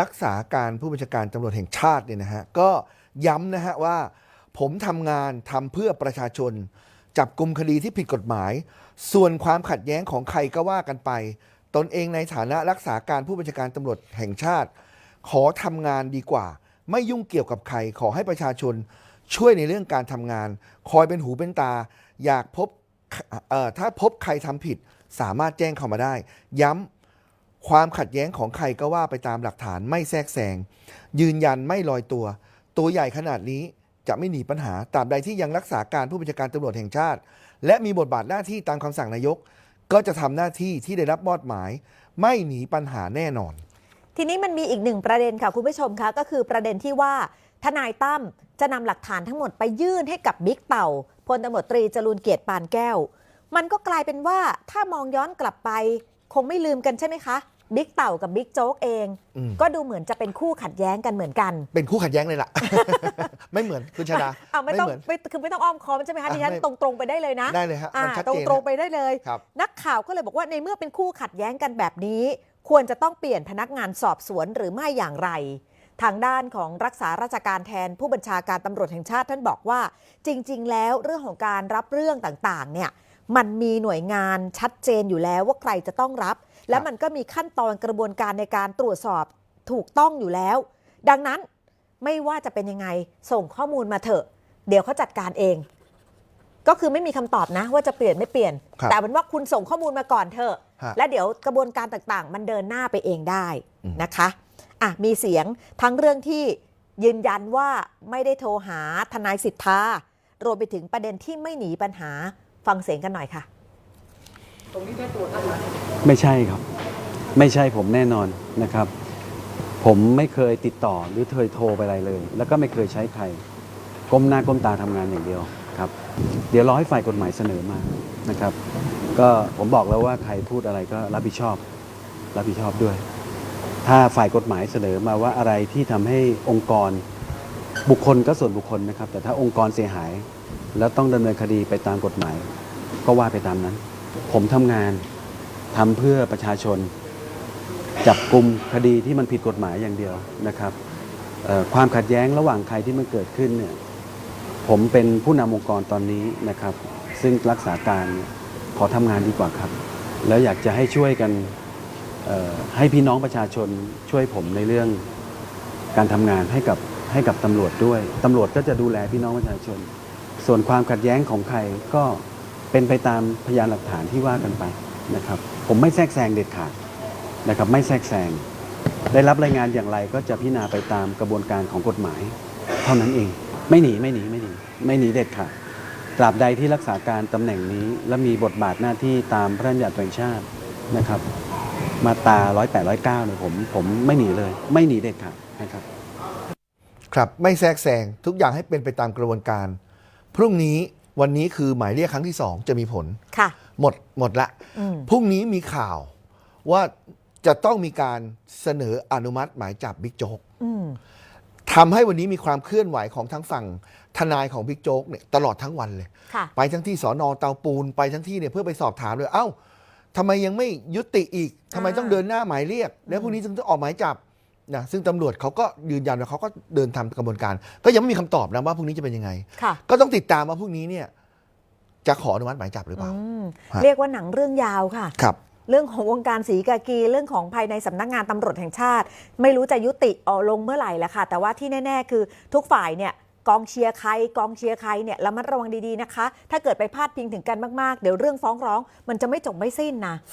รักษาการผู้บัญชาการตำรวจแห่งชาติเนี่ยนะฮะก็ย้ำนะฮะว่า ผมทำงานทำเพื่อประชาชน จับกลุ่มคดีที่ผิดกฎหมาย ส่วนความขัดแย้งของใครก็ว่ากันไป ตนเองในฐานะรักษาการผู้บัญชาการตำรวจแห่งชาติ ขอทำงานดีกว่า ไม่ยุ่งเกี่ยวกับใคร ขอให้ประชาชนช่วยในเรื่องการทำงาน คอยเป็นหูเป็นตา อยากพบถ้าพบใครทำผิด สามารถแจ้งเข้ามาได้ ย้ำ ความขัดแย้งของใครก็ว่าไปตามหลักฐานไม่แทรกแซงยืนยันไม่ลอยตัว ตัวใหญ่ขนาดนี้จะไม่หนีปัญหาตราบใดที่ยังรักษาการผู้บัญชาการตำรวจแห่งชาติ และมีบทบาทหน้าที่ตามคำสั่งนายก ก็จะทำหน้าที่ที่ได้รับมอบหมาย ไม่หนีปัญหาแน่นอน ทีนี้มันมีอีกหนึ่งประเด็นค่ะคุณผู้ชมคะก็คือประเด็นที่ว่าทนายตั้มจะนำหลักฐานทั้งหมดไปยื่นให้กับบิ๊กเต่าพลตำรวจตรีจรูนเกียรติปานแก้ว มันก็กลายเป็นว่าถ้ามองย้อนกลับไป งไม่ลืมกันใช่ไหมคะบิ๊กเต่ากับบิ๊กโจ๊กเอง อืม ก็ดูเหมือนจะเป็นคู่ขัดแย้งกันเหมือนกันเป็นคู่ขัดแย้งเลยล่ะ ไม่เหมือนคุณชาดา เอาไม่ต้องเหมือนไม่คือไม่ต้องอ้อมค้อมใช่ไหมคะอะดิฉันไม่ตรงๆไปได้เลยนะได้เลยฮะอ่ามันชัดตรงเจนตรงฮะๆไปได้เลย ครับ นักข่าวก็เลยบอกว่าในเมื่อเป็นคู่ขัดแย้งกันแบบนี้ ควรจะต้องเปลี่ยนพนักงานสอบสวนหรือไม่อย่างไร ทางด้านของรักษาราชการแทนผู้บัญชาการตำรวจแห่งชาติท่านบอกว่า จริง ๆ แล้วเรื่องของการรับเรื่องต่างๆ เนี่ย มันมีหน่วยงานชัดเจนอยู่แล้วว่าใครจะต้องรับ และมันก็มีขั้นตอนกระบวนการในการตรวจสอบถูกต้องอยู่แล้ว ดังนั้นไม่ว่าจะเป็นยังไงส่งข้อมูลมาเถอะ เดี๋ยวเขาจัดการเอง ก็คือไม่มีคำตอบนะ ว่าจะเปลี่ยนไม่เปลี่ยนครับแต่เป็นว่าคุณส่งข้อมูลมาก่อนเถอะฮะและเดี๋ยวกระบวนการต่างๆ มันเดินหน้าไปเองได้อืมนะคะอะมีเสียงทั้งเรื่องที่ยืนยันว่าไม่ได้โทรหาทนายสิทธารวมไปถึงประเด็นที่ไม่หนีปัญหา ฟังเสียงกันหน่อยค่ะไม่ใช่ครับ ไม่ใช่ผมแน่นอนนะครับ ผมไม่เคยติดต่อหรือเคยโทรไปอะไรเลย แล้วก็ไม่เคยใช้ใครก้มหน้าก้มตาทำงานอย่างเดียวครับ เดี๋ยวรอให้ฝ่ายกฎหมายเสนอมานะครับ ก็ผมบอกแล้วว่าใครพูดอะไรก็รับผิดชอบ รับผิดชอบด้วย ถ้าฝ่ายกฎหมายเสนอมาว่าอะไรที่ทำให้องค์กรบุคคลก็ส่วนบุคคลนะครับ แต่ถ้าองค์กรเสียหาย แล้วต้องดำเนินคดีไปตามกฎหมาย ก็ว่าไปตามนั้น ผมทำงานทำเพื่อประชาชน จับกลุ่มคดีที่มันผิดกฎหมายอย่างเดียวนะครับความขัดแย้งระหว่างใครที่มันเกิดขึ้นเนี่ยผมเป็นผู้นำองค์กรตอนนี้นะครับ ซึ่งรักษาการขอทำงานดีกว่าครับ แล้วอยากจะให้ช่วยกันให้พี่น้องประชาชนช่วยผมในเรื่องการทำงานให้กับให้กับตำรวจด้วยตำรวจก็จะดูแลพี่น้องประชาชน ส่วนความขัดแย้งของใครก็เป็นไปตามพยานหลักฐานที่ว่ากันไปนะครับ ผมไม่แทรกแซงเด็ดขาดนะครับไม่แทรกแซงได้รับรายงานอย่างไรก็จะพิจารณาไปตามกระบวนการของกฎหมาย เท่านั้นเอง ไม่หนีไม่หนีไม่หนีไม่หนีเด็ดขาดตราบใดที่รักษาการตำแหน่งนี้ และมีบทบาทหน้าที่ตามพระราชบัญญัติแห่งชาตินะครับ มาตรา108 109เนี่ยผมผมไม่หนีเลย ไม่หนีเด็ดขาดนะครับ ครับไม่แทรกแซงทุกอย่างให้เป็นไปตามกระบวนการ พรุ่งนี้วันนี้คือหมายเรียกครั้งที่สองจะมีผล ค่ะ หมดหมดละ อืม พรุ่งนี้มีข่าวว่าจะต้องมีการเสนออนุมัติหมายจับบิ๊กโจ๊กอืม ทำให้วันนี้มีความเคลื่อนไหวของทั้งฝั่งทนายของบิ๊กโจ๊กเนี่ยตลอดทั้งวันเลย ค่ะ ไปทั้งที่สอนอเตาปูนไปทั้งที่เนี่ยเพื่อไปสอบถามเลยเอ้าทำไมยังไม่ยุติอีกทำไมอ่าต้องเดินหน้าหมายเรียก แล้วพรุ่งนี้จึงต้องออกหมายจับ นะซึ่งตำรวจเขาก็ยืนยันว่าเขาก็เดินทำกระบวนการ ก็ยังไม่มีคำตอบนะว่าพรุ่งนี้จะเป็นยังไง ค่ะ ก็ต้องติดตามว่าพรุ่งนี้เนี่ยจะขออนุมัติหมายจับหรือเปล่า อืมฮะ เรียกว่าหนังเรื่องยาวค่ะ ครับ เรื่องของวงการสีกากี เรื่องของภายในสำนักงานตำรวจแห่งชาติ ไม่รู้จะยุติออกลงเมื่อไหร่ละค่ะ แต่ว่าที่แน่ ๆ คือทุกฝ่ายเนี่ยกองเชียร์ใคร กองเชียร์ใครเนี่ยระมัดระวังดี ๆ นะคะ ถ้าเกิดไปพาดพิงถึงกันมาก ๆ เดี๋ยวเรื่องฟ้องร้อง มันจะไม่จบไม่สิ้นนะ